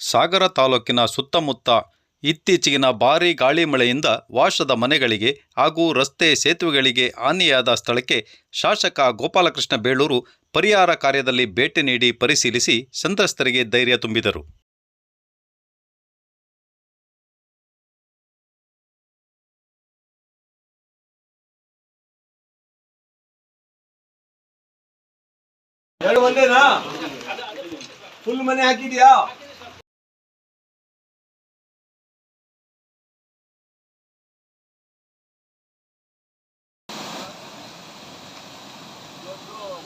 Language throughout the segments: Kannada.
ಸಾಗರ ತಾಲೂಕಿನ ಸುತ್ತಮುತ್ತ ಇತ್ತೀಚೆಗಿನ ಭಾರೀ ಗಾಳಿ ಮಳೆಯಿಂದ ವಾಸದ ಮನೆಗಳಿಗೆ ಹಾಗೂ ರಸ್ತೆ ಸೇತುವೆಗಳಿಗೆ ಹಾನಿಯಾದ ಸ್ಥಳಕ್ಕೆ ಶಾಸಕ ಗೋಪಾಲಕೃಷ್ಣ ಬೇಳೂರು ಪರಿಹಾರ ಕಾರ್ಯದಲ್ಲಿ ಭೇಟಿ ನೀಡಿ ಪರಿಶೀಲಿಸಿ ಸಂತ್ರಸ್ತರಿಗೆ ಧೈರ್ಯ ತುಂಬಿದರು. ಫುಲ್ ಮನೆ ಹಾಕಿದ್ಯಾ?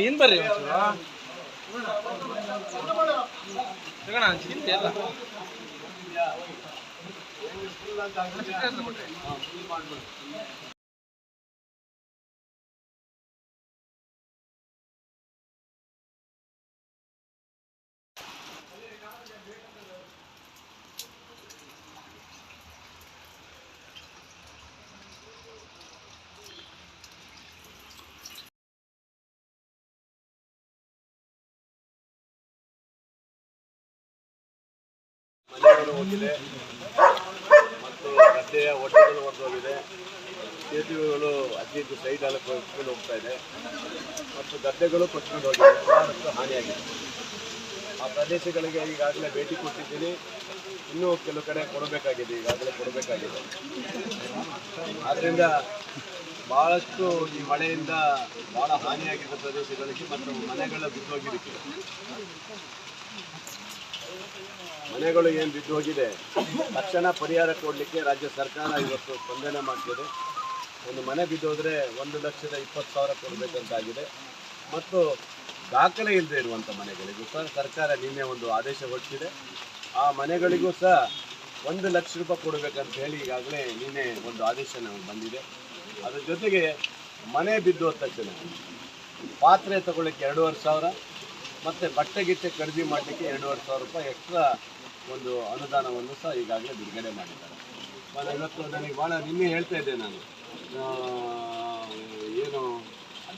ಏನ್ ಬರ್ರಿ ತಗೋಣ ಚಿಂತೆ ಎಲ್ಲ. ಮನೆಗಳು ಹೋಗಿದೆ. ಮತ್ತು ಗದ್ದೆಯ ಒಟ್ಟೆಗಳು ಹೊಡೆದೋಗಿದೆ ಸೇತುವೆಗಳು ಅತಿ ಸೈಡ್ ಎಲ್ಲ ಕೊಚ್ಕೊಂಡು ಹೋಗ್ತಾ ಇದೆ. ಮತ್ತು ಗದ್ದೆಗಳು ಕೊಚ್ಕೊಂಡು ಹೋಗಿದೆ. ಬಹಳಷ್ಟು ಹಾನಿಯಾಗಿದೆ. ಆ ಪ್ರದೇಶಗಳಿಗೆ ಈಗಾಗಲೇ ಭೇಟಿ ಕೊಟ್ಟಿದ್ದೀನಿ. ಇನ್ನೂ ಕೆಲವು ಕಡೆ ಕೊಡಬೇಕಾಗಿದೆ. ಈಗಾಗಲೇ ಕೊಡಬೇಕಾಗಿದೆ. ಆದ್ದರಿಂದ ಭಾಳಷ್ಟು ಈ ಮಳೆಯಿಂದ ಭಾಳ ಹಾನಿಯಾಗಿರುವ ಪ್ರದೇಶಗಳಿಗೆ ಮತ್ತು ಮನೆಗಳ ಬಿದ್ದೋಗಿದ್ದಕ್ಕೆ ಮನೆಗಳು ಏನು ಬಿದ್ದು ಹೋಗಿದೆ ತಕ್ಷಣ ಪರಿಹಾರ ಕೊಡಲಿಕ್ಕೆ ರಾಜ್ಯ ಸರ್ಕಾರ ಇವತ್ತು ಸ್ಪಂದನೆ ಮಾಡ್ತಿದೆ. ಒಂದು ಮನೆ ಬಿದ್ದೋದ್ರೆ ಒಂದು ಲಕ್ಷದ ಇಪ್ಪತ್ತು ಸಾವಿರ ಕೊಡಬೇಕಂತಾಗಿದೆ. ಮತ್ತು ದಾಖಲೆ ಇಲ್ಲದೆ ಇರುವಂಥ ಮನೆಗಳಿಗೂ ಸಹ ಸರ್ಕಾರ ನಿನ್ನೆ ಒಂದು ಆದೇಶ ಹೊರಡಿಸಿದೆ ಆ ಮನೆಗಳಿಗೂ ಸಹ ಒಂದು ಲಕ್ಷ ರೂಪಾಯಿ ಕೊಡಬೇಕಂತ ಹೇಳಿ ಈಗಾಗಲೇ ನಿನ್ನೆ ಒಂದು ಆದೇಶ ನಮಗೆ ಬಂದಿದೆ. ಅದ್ರ ಜೊತೆಗೆ ಮನೆ ಬಿದ್ದು ತಕ್ಷಣ ಪಾತ್ರೆ ತಗೊಳ್ಳಿಕ್ಕೆ ಎರಡೂವರೆ ಸಾವಿರ, ಮತ್ತು ಬಟ್ಟೆ ಗಿಟ್ಟೆ ಖರೀದಿ ಮಾಡಲಿಕ್ಕೆ ಎರಡೂವರೆ ಸಾವಿರ ರೂಪಾಯಿ ಎಕ್ಸ್ಟ್ರಾ ಒಂದು ಅನುದಾನವನ್ನು ಸಹ ಈಗಾಗಲೇ ಬಿಡುಗಡೆ ಮಾಡಿದ್ದಾರೆ. ಮತ್ತು ಇವತ್ತು ನನಗೆ ಭಾಳ ನಿನ್ನೆ ಹೇಳ್ತಾ ಇದ್ದೆ ನಾನು. ಏನು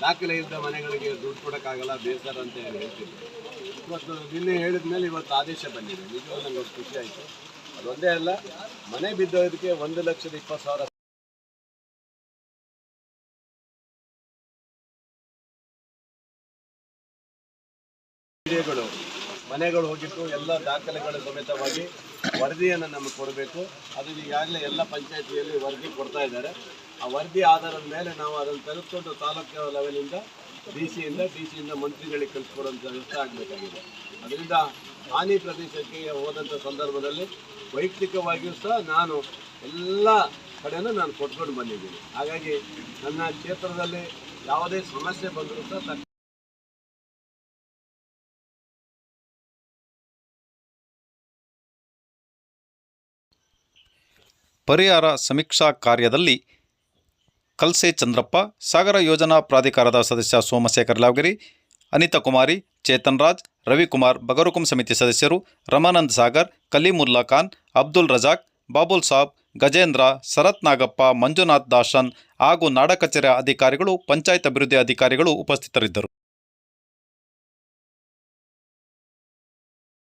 ದಾಖಲೆ ಇದ್ದ ಮನೆಗಳಿಗೆ ದುಡ್ಡು ಕೊಡೋಕ್ಕಾಗಲ್ಲ, ಬೇಸರ ಅಂತ ಹೇಳಿ ಹೇಳ್ತಿದ್ದೆ ಇವತ್ತು ನಿನ್ನೆ ಹೇಳಿದ ಮೇಲೆ ಇವತ್ತು ಆದೇಶ ಬಂದಿದೆ. ನಿಜವಾಗ್ಲೂ ನನಗೆ ಒಂದು ಖುಷಿ ಆಯಿತು. ಅದೊಂದೇ ಅಲ್ಲ, ಮನೆ ಬಿದ್ದೋದಕ್ಕೆ ಒಂದು ಲಕ್ಷದ ಇಪ್ಪತ್ತು ಸಾವಿರ ವಿಡಿಯೋಗಳು ಮನೆಗಳು ಹೋಗಿತ್ತು ಎಲ್ಲ ದಾಖಲೆಗಳ ಸಮೇತವಾಗಿ ವರದಿಯನ್ನು ನಮಗೆ ಕೊಡಬೇಕು. ಅದು ಈಗಾಗಲೇ ಎಲ್ಲ ಪಂಚಾಯತಿಯಲ್ಲಿ ವರದಿ ಕೊಡ್ತಾ ಇದ್ದಾರೆ. ಆ ವರದಿ ಆಧಾರದ ಮೇಲೆ ನಾವು ಅದನ್ನು ತೆಗೆದುಕೊಂಡು ತಾಲೂಕು ಲೆವೆಲಿಂದ ಡಿ ಸಿಯಿಂದ ಡಿ ಸಿಯಿಂದ ಮಂತ್ರಿಗಳಿಗೆ ಕಳಿಸ್ಕೊಡುವಂಥ ವ್ಯವಸ್ಥೆ ಆಗಬೇಕಾಗಿದೆ. ಅದರಿಂದ ಹಾನಿ ಪ್ರದೇಶಕ್ಕೆ ಹೋದಂಥ ಸಂದರ್ಭದಲ್ಲಿ ವೈಯಕ್ತಿಕವಾಗಿಯೂ ಸಹ ನಾನು ಎಲ್ಲ ಕಡೆಯೂ ನಾನು ಕೊಟ್ಕೊಂಡು ಬಂದಿದ್ದೀನಿ. ಹಾಗಾಗಿ ನನ್ನ ಕ್ಷೇತ್ರದಲ್ಲಿ ಯಾವುದೇ ಸಮಸ್ಯೆ ಬಂದರೂ ಸಹ ಪರಿಹಾರ ಸಮೀಕ್ಷಾ ಕಾರ್ಯದಲ್ಲಿ ಕಲ್ಸೆ ಚಂದ್ರಪ್ಪ, ಸಾಗರ ಯೋಜನಾ ಪ್ರಾಧಿಕಾರದ ಸದಸ್ಯ ಸೋಮಶೇಖರ್ ಲಾವಗಿರಿ, ಅನಿತಾ ಕುಮಾರಿ, ಚೇತನ್ ರಾಜ್, ರವಿಕುಮಾರ್ ಬಗರುಕುಂ ಸಮಿತಿ ಸದಸ್ಯರು ರಮಾನಂದ್ ಸಾಗರ್, ಕಲೀಮುಲ್ಲಾ ಖಾನ್, ಅಬ್ದುಲ್ ರಜಾಕ್, ಬಾಬುಲ್ ಸಾಬ್, ಗಜೇಂದ್ರ ಶರತ್ ನಾಗಪ್ಪ, ಮಂಜುನಾಥ್ ದಾಶನ್ ಹಾಗೂ ನಾಡ ಕಚೇರಿ ಅಧಿಕಾರಿಗಳು, ಪಂಚಾಯತ್ ಅಭಿವೃದ್ಧಿ ಅಧಿಕಾರಿಗಳು ಉಪಸ್ಥಿತರಿದ್ದರು.